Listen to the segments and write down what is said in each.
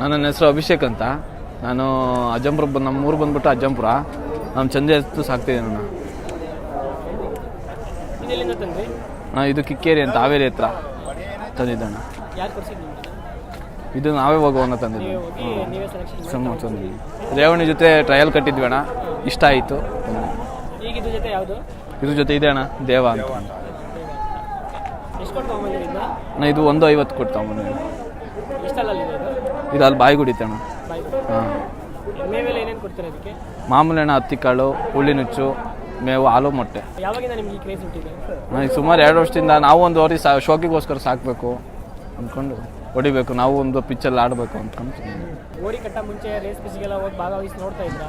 ನನ್ನ ಹೆಸರು ಅಭಿಷೇಕ್ ಅಂತ. ನಾನು ಅಜ್ಜಂಪುರ ಬಂದು ನಮ್ಮ ಊರು ಬಂದ್ಬಿಟ್ಟು ಅಜ್ಜಂಪುರ. ನಮ್ಮ ಚಂದೆ ಎತ್ತು ಸಾಕ್ತಿದ್ದೀನಿ ನಾನು ತಂದ್ರಿ? ನಾ ಇದು ಕಿಕ್ಕೇರಿ ಅಂತ ಹಾವೇರಿ ಹತ್ರ ತಂದಿದ್ದಣ್ಣ ಯಾರು ಕೊಡ್ಸಿದ್ದು ಇದು? ನಾವೇ ಹೋಗೋಣ ತಂದಿದ್ದು ನೀವು ನೀವೇ ಸೆಲೆಕ್ಷನ್ ಸಮ ತಂದಿದ್ವಿ. ರೇವಣಿ ಜೊತೆ ಟ್ರಯಲ್ ಕಟ್ಟಿದ್ವಿ ಅಣ್ಣ. ಇಷ್ಟ ಆಯಿತು. ಈಗ ಇದ್ರ ಜೊತೆ ಯಾವುದು? ಇದ್ರ ಜೊತೆ ಇದೆ ಅಣ್ಣ ದೇವ ಅಂತ. ಎಷ್ಟು ಕೊಟ್ಟು ತೊಗೊಂಬಂದಿರಿಂದ ನಾ ಇದು ಒಂದು ಐವತ್ತು ಕೊಡ್ತಾವ ಎಷ್ಟಲ್ಲ ಇದೆ ಅಲ್ಲಿ ಬಾಯಿ ಕುಡಿತೆ ಅಣ್ಣ ಹಾಂ. ಮಾಮೂಲಿ ಅಣ್ಣ ಹತ್ತಿಕಾಳು ಹುಳಿ ನುಚ್ಚು ಮೇವು ಹಾಲು ಮೊಟ್ಟೆ. ನನಗೆ ಸುಮಾರು ಎರಡು ವರ್ಷದಿಂದ ನಾವು ಒಂದು ಅವ್ರಿಗೆ ಸಾ ಶೋಕಿಗೋಸ್ಕರ ಸಾಕಬೇಕು ಅಂದ್ಕೊಂಡು ಹೊಡಿಬೇಕು ನಾವು ಒಂದು ಪಿಚ್ಚಲ್ಲಿ ಆಡಬೇಕು ಅಂದ್ಕೊಂಡು.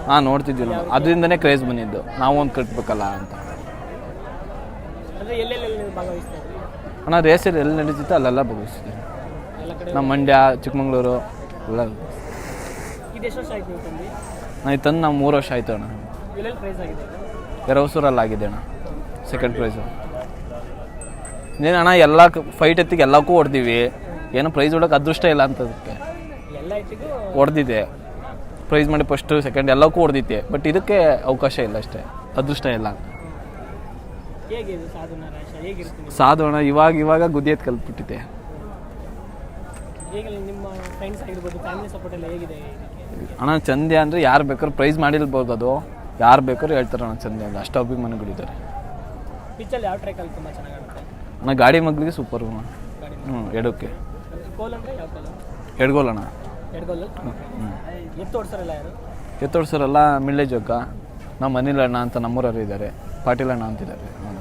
ಹಾಂ ನೋಡ್ತಿದ್ದಿಲ್ಲ. ಅದರಿಂದನೇ ಕ್ರೇಜ್ ಬಂದಿದ್ದು. ನಾವು ಒಂದು ಕಟ್ಟಬೇಕಲ್ಲ ಅಂತ. ಅಣ್ಣ ರೇಸಲ್ಲಿ ಎಲ್ಲಿ ನಡೀತಿತ್ತು ಅಲ್ಲೆಲ್ಲ ಭಾಗವಹಿಸ್ತೀವಿ ನಮ್ಮ ಮಂಡ್ಯ ಚಿಕ್ಕಮಂಗ್ಳೂರು ಎಲ್ಲ. ಇದು ಎಷ್ಟು ವರ್ಷ ಆಯ್ತು ನೀವು ತಂದು ನಾ ಇದು ತಂದು ನಾವು ಮೂರು ವರ್ಷ ಆಯಿತು ಅಣ್ಣ. ಎಲ್ಲೆಲ್ಲಿ ಪ್ರೈಸ್ ಆಗಿದೆ ಎರವಸೂರಲ್ಲಿ ಆಗಿದೆ ಅಣ್ಣ. ಸೆಕೆಂಡ್ ಪ್ರೈಸು ನೀನು ಅಣ್ಣ ಎಲ್ಲ ಫೈಟ್ ಎತ್ತಿಗೆ ಎಲ್ಲಕ್ಕೂ ಹೊಡೆದಿವಿ. ಏನು ಪ್ರೈಸ್ ಹೊಡೋಕೆ ಅದೃಷ್ಟ ಇಲ್ಲ ಅಂತದಕ್ಕೆ. ಎಲ್ಲ ಹೊಡೆದಿದ್ದೆ ಪ್ರೈಸ್ ಮಾಡಿ ಫಸ್ಟು ಸೆಕೆಂಡ್ ಎಲ್ಲಕ್ಕೂ ಹೊಡೆದಿತ್ತೆ ಬಟ್ ಇದಕ್ಕೆ ಅವಕಾಶ ಇಲ್ಲ ಅಷ್ಟೇ. ಅದೃಷ್ಟ ಇಲ್ಲ ಹೇಗೆ ಇದು ಸಾಧನ ರಾಶ ಹೇಗಿರುತ್ತೆ ಸಾಧು ಅಣ್ಣ ಇವಾಗ ಇವಾಗ ಗುದ್ದಿಯತ್ ಕಲ್ತ್ಬಿಟ್ಟಿದೆ ಹೇಗೆ ನಿಮ್ಮ ಫ್ರೆಂಡ್ಸ್ ಆಗಿರ್ಬೋದು ಫ್ಯಾಮಿಲಿ ಸಪೋರ್ಟ್ ಎಲ್ಲ ಹೇಗಿದೆ ಅಣ್ಣ ಚಂದ್ಯ ಅಂದರೆ ಯಾರು ಬೇಕಾದ್ರೂ ಪ್ರೈಸ್ ಮಾಡಿರ್ಬೋದು ಅದು. ಯಾರು ಬೇಕಾದ್ರೂ ಹೇಳ್ತಾರೆ ಅಣ್ಣ ಚಂದ್ಯ ಅಂತ ಅಷ್ಟು ಅಭಿಮಾನಿಗಳಿದ್ದಾರೆ ಪಿಚ್ಚಲ್ಲಿ ಯಾವ ಟ್ರ್ಯಾಕಲ್ಲಿ ತುಂಬ ಚೆನ್ನಾಗಾಗುತ್ತೆ? ಅಣ್ಣ ಗಾಡಿ ಮಗ್ಳಿಗೆ ಸೂಪರ್ ಗಾಡಿ ಹ್ಞೂ ಎಡಕ್ಕೆ. ಕೋಲ್ ಅಂದರೆ ಯಾವ ಕೋಲ್ ಎಡ್ಗೋಲ್ ಅಣ್ಣ. ಎಡ್ಗೋಲ್ ಹ್ಞೂ ಎತ್ತು ಓಡಿಸೋರಲ್ಲ ಯಾರು? ಎತ್ತೋಡ್ಸೋರೆಲ್ಲ ಮಿಳ್ಳೆ ಜೋಗ. ನಮ್ಮ ಅನಿಲ್ ಅಣ್ಣ ಅಂತ ನಮ್ಮೂರವರು ಇದ್ದಾರೆ. ಪಾಟೀಲ್ ಅಣ್ಣ ಅಂತಿದ್ದಾರೆ. ಹ್ಞೂ.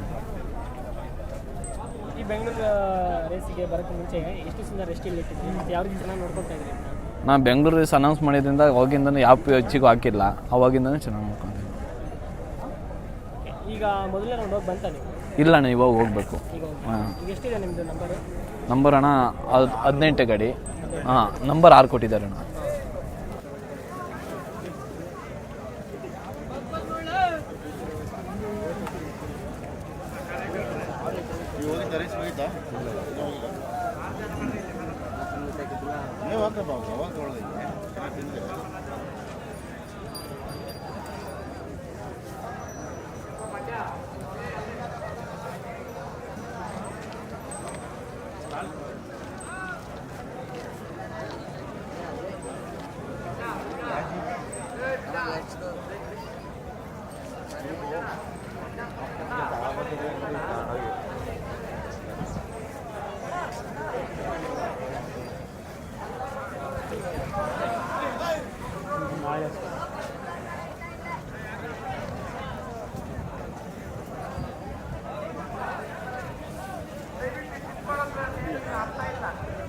ಈ ಬೆಂಗಳೂರು ರೇಸಿಗೆ ಬರೋಕ್ಕೆ ಮುಂಚೆ ಎಷ್ಟು ದಿವಸದಿಂದ ರೆಸ್ಟ್ ಇಲ್ಲಿ ಇಟ್ಟಿದ್ರಿ? ಮತ್ತು ಯಾವ ರೀತಿ ಚೆನ್ನಾಗಿ ನೋಡ್ಕೊತಾ ಇದ್ರಿ ಅಂತ? ನಾ ಬೆಂಗಳೂರು ಅನೌನ್ಸ್ ಮಾಡಿದ್ರಿಂದ ಅವಾಗಿಂದನೂ ಯಾವ ಹೆಚ್ಚಿಗೂ ಹಾಕಿಲ್ಲ. ಅವಾಗಿಂದನೂ ಚೆನ್ನಾಗಿ ನೋಡ್ಕೊಂತೀನಿ ಈಗ ಮೊದಲೇ ರೌಂಡ್ ಹೋಗಿ ಬಂತ ನೀವು? ಇಲ್ಲ ಅಣ್ಣ ಇವಾಗ ಹೋಗ್ಬೇಕು. ಈಗ ಹೋಗಿ ಹಾಂ. ಈಗ ಎಷ್ಟಿದೆ ನಿಮ್ಮದು ನಂಬರು ನಂಬರ್ ಅಣ್ಣ ಹದಿನೆಂಟು ಗಾಡಿ. ಹಾಂ ನಂಬರ್ ಆರು ಕೊಟ್ಟಿದ್ದಾರೆ ಅಣ್ಣ. ಹೋಗಿದ್ದಾ ನೀವು ಹಾಕಪ್ಪ ಹೋಗಿ 拿拍了